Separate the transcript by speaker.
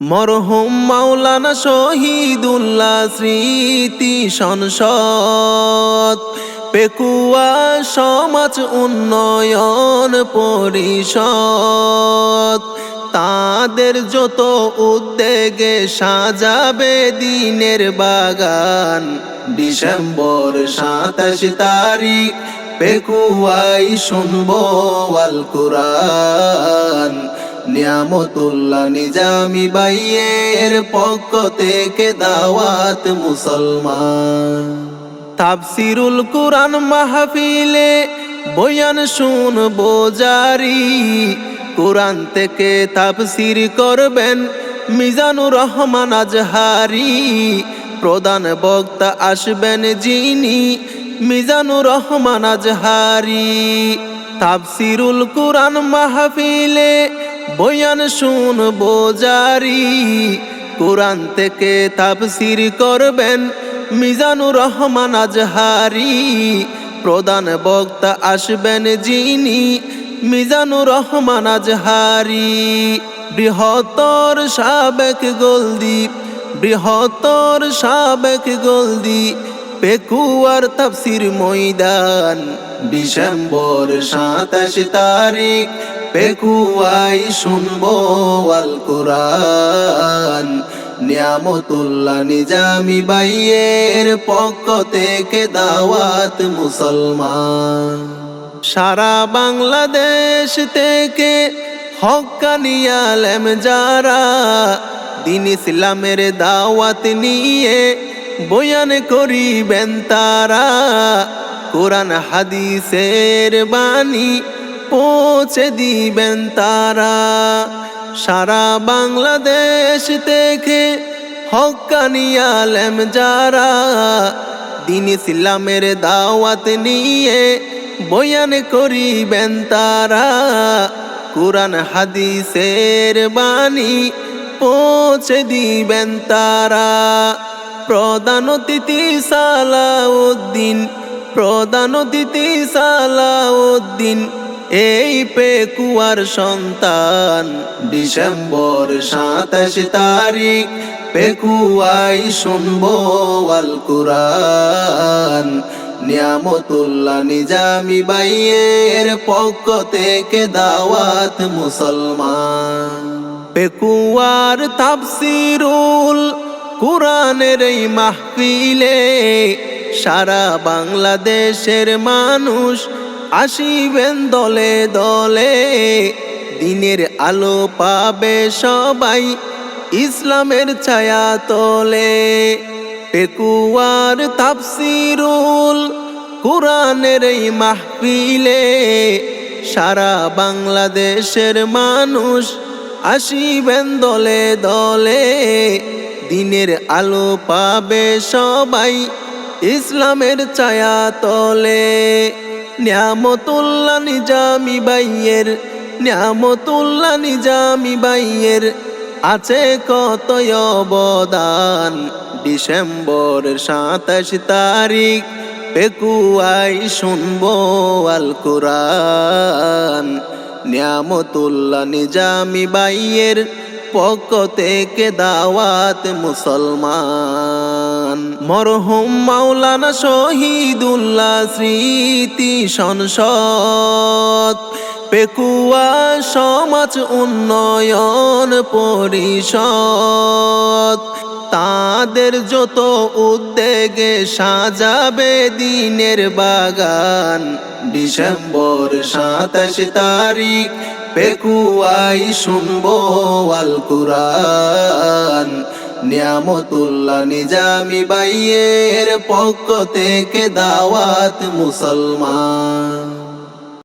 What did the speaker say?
Speaker 1: মরহুম মাওলানা শহীদুল্লাহ স্মৃতি সংসদ। পেকুয়া সমাজ উন্নয়ন পরিষদ। তাদের যত উদ্যোগে সাজাবে দিনের বাগান। ডিসেম্বর সাতাশ তারিখ পেকুয়াই শুনব আল কুরআন। নিয়ামতুল্লাহ নিজামি বাইয়ের পক্ষ থেকে দাওয়াত মুসলমান। তাফসিরুল কুরআন মাহফিলে বয়ান শুনব জারি কোরআন থেকে তাফসির করবেন মিজানুর রহমান আজহারি। প্রধান বক্তা আসবেন যিনি মিজানুর রহমান আজহারি। তাফসিরুল কুরআন মাহফিলে বয়ান শুনব বোজারি কোরআন থেকে তাফসির করবেন মিজানুর রহমান আজহারি। প্রধান বক্তা আসবেন যিনি মিজানুর রহমান আজহারি। বৃহত্তর সাবেক গোলদ্বীপ বৃহত্তর সাবেক গোলদ্বীপ পেকুয়ার তাফসির ময়দান, ডিসেম্বর সাতাশ তারিখ। পেকুয়াই শুনব আল কোরআন। নিয়ামতুল্লাহ নিজামি বাইয়ের পক্ষ থেকে দাওয়াত মুসলমান। সারা বাংলাদেশ থেকে হকানিয়ালেম যারা দিন ইসলামের দাওয়াত নিয়ে বয়ান করিবেন তারা। কোরআন হাদিসের বাণী পৌঁছে দিবেন তারা। সারা বাংলাদেশ থেকে হকানি আলেম যারা, দিন ইসলামের দাওয়াত নিয়ে বয়ান করিবেন তারা। কোরআন, হাদিসের বাণী পৌঁছে দিবেন তারা। প্রধান অতিথি সালাউদ্দিন, প্রধান অতিথি সালাউদ্দিন এই পেকুয়ার সন্তান ডিসেম্বর সাতাশ তারিখ পেকুয়াই শুনব আল কুরআন। নিয়ামতুল্লাহ নিজামি বাইয়ের পক্ষ থেকে দাওয়াত মুসলমান। পেকুয়ার তাফসিরুল কোরআনের এই মাহফিলে সারা বাংলাদেশের মানুষ আসিবেন দলে দলে, দিনের আলো পাবে সবাই ইসলামের ছায়া তলে। পেকুয়ার তাফসিরুল কোরআনের এই মাহফিলে সারা বাংলাদেশের মানুষ আসিবেন দলে দলে, দিনের আলো পাবে সবাই ইসলামের ছায়া তলে। নিয়ামতুল্লাহ নিজামি বাইয়ের, নিয়ামতুল্লাহ নিজামি বাইয়ের আছে কত অবদান? ডিসেম্বর সাতাশ তারিখ পেকুয়াই শুনব আল কোরআন। নিয়ামতুল্লাহ নিজামি বাইয়ের পক্ষ থেকে দাওয়াত মুসলমান? মরহুম মাওলানা শহীদুল্লাহ স্মৃতি সংসদ। পেকুয়া সমাজ উন্নয়ন পরিষদ। তাদের যত উদ্যোগে সাজাবে দিনের বাগান। ডিসেম্বর সাতাশ তারিখ, পেকুয়াই শুনব আল কুরআন। নিয়ামতুল্লাহ নিজামি বাইয়ের পক্ষ থেকে দাওয়াত মুসলমান।